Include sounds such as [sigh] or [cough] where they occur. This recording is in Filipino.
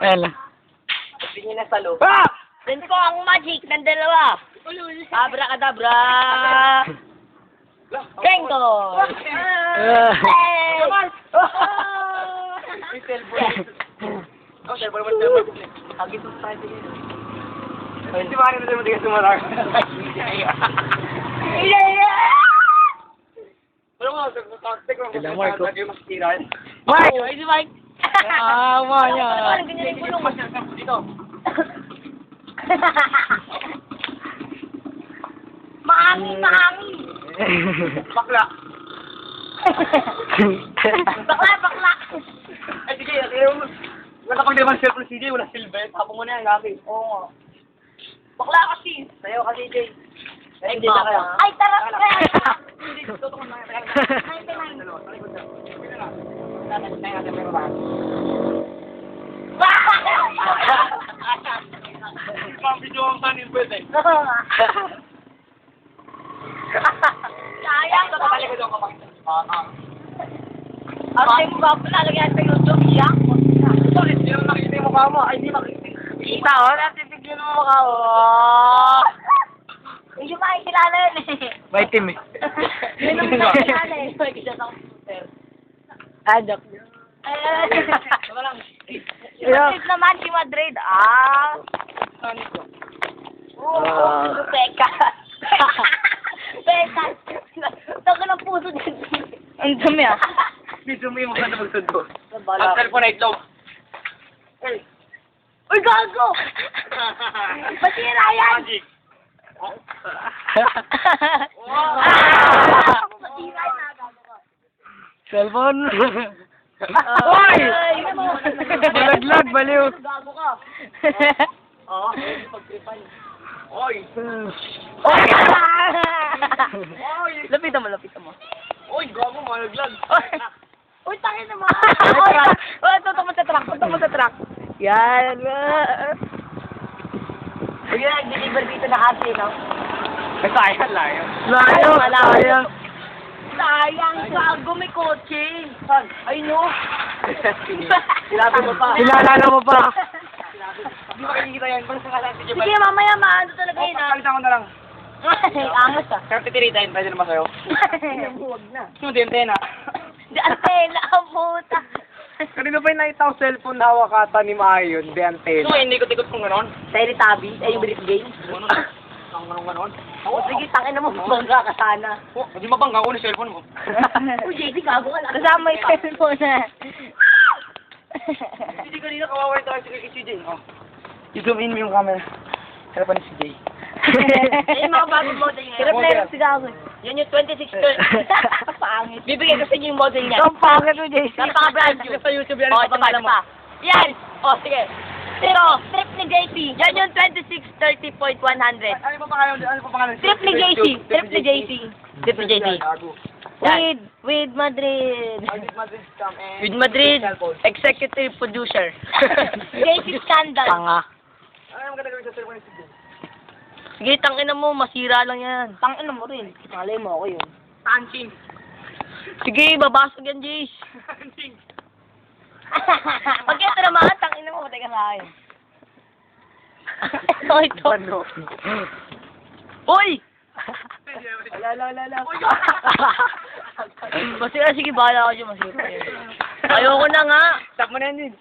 Ayan lang. Tingin na sa loob. Ah! Send ko ang magic ng dalawa. Abracadabra. Kengo. Hey! May cellphone. Oh, cellphone mo, cellphone mo. Hagit mo tayo din. Ay, di ba ano na naman sumarag? Pero mo, sa contact mo, mas tira. Mike! Mike. Ah, Ano yan. ganyan yung gulong? Dito. [laughs] Maangin, maangin. [laughs] Bakla. [laughs] Bakla, bakla. Ay, sige, ayaw mo. Wala naman cellphone CD, wala silver. Tapos mo na yan, gamit. Oo nga. Bakla kasi. Sayo kasi, Jay. Ay, hindi na kaya. Ay, tara, tara. Hindi, totoo na. Ninety-nine. Pang video ang tanin pwede. Sayang. Kapalik ko doon kapag. Ah, ah. Ate mo ba palalagyan sa YouTube? Iyak. Sorry, hindi naman nakikita yung mukha mo. Ay, hindi makikita. Kita ko, natitigyan mo mukha ko. Hindi mo makikilala yun eh. May team eh. Hindi mo makikilala eh. Ah, joke. Wala lang. Si Madrid naman, si Madrid. Ah. Oo, Ah. peka. Peka. [laughs] Taka ng puso din. Ang dumi ah. Mo yung mukha na magsundo. Ang cellphone ay itlog. Hey. Uy, gago! Masira yan! Magic. [laughs] Ka. Cellphone. Uy! Balaglag, baliw. Gago ka. [laughs] Oo. Pagtripan. Oy. Uy! Oy. Lapitan mo, lapitan mo. Oy, gago, malaglag. Uy, takin naman! Uy, uy, tutok mo sa truck, tutok mo sa truck. Yan. Uy, nag-deliver dito na kasi, no? Ay, sayang, layo. Layo, layo. Sayang, gago, may kotse. Ay, no. [laughs] Sinabi mo pa. Sinalala mo pa. [laughs] Hindi makikita yan. Kung sa kalang sige Sige, mamaya maano talaga yun, ah. Palitan ko na lang. [laughs] Ay, angas, ah. Pero titiritain, pwede naman sa'yo. Huwag na. Sino din, Tena? Di antena, ang puta. Kanina pa yung nakita ko cellphone na hawak ata ni Mayo yun, di antena. So, hindi ko tikot kung gano'n. Tabi, ay yung brief game. Ang gano'n gano'n. O, sige, tangin na mo, bangga ka sana. Oh, hindi mabangga ko ni cellphone mo. [laughs] Uy, JC, gago ka lang. Kasama yung cellphone na. [laughs] Hindi kanina kawawa tayo si si CJ. Oh. I-zoom in mo yung camera. Kaya pa ni si Jay. [laughs] Ayun, mga bagong model ngayon. Hirap na hirap si Gago. Yan yung 2630. Pangit. Bibigay ko sa inyo yung model niya. Ang pangit mo, JC. Napaka-brand new. Sa YouTube yan, Oh, ang ito pa, pangalan ito pa. Yan! Oh, sige. Ito, strip ni JC. Yan yung 2630.100. Ano pa pangalan? Ano pa pangalan? Strip ni JC. Strip ni JC. Strip ni JC. With, with Madrid. With Madrid, executive producer. [laughs] JC Scandal. Tanga. Ano yung maganda gawin sa cellphone ni? Sige, tangina mo, masira lang yan. Tangina mo rin. Malay mo ako yun. Punching. Sige, babasag yan, Jace. [laughs] Punching. Pag ito naman, tangina mo, matay ka sa akin. [laughs] ito, ito. Ano? Uy! La la la la. Masira, sige, bahala ka dyan, masira. Ayoko na nga. Stop mo na yan din.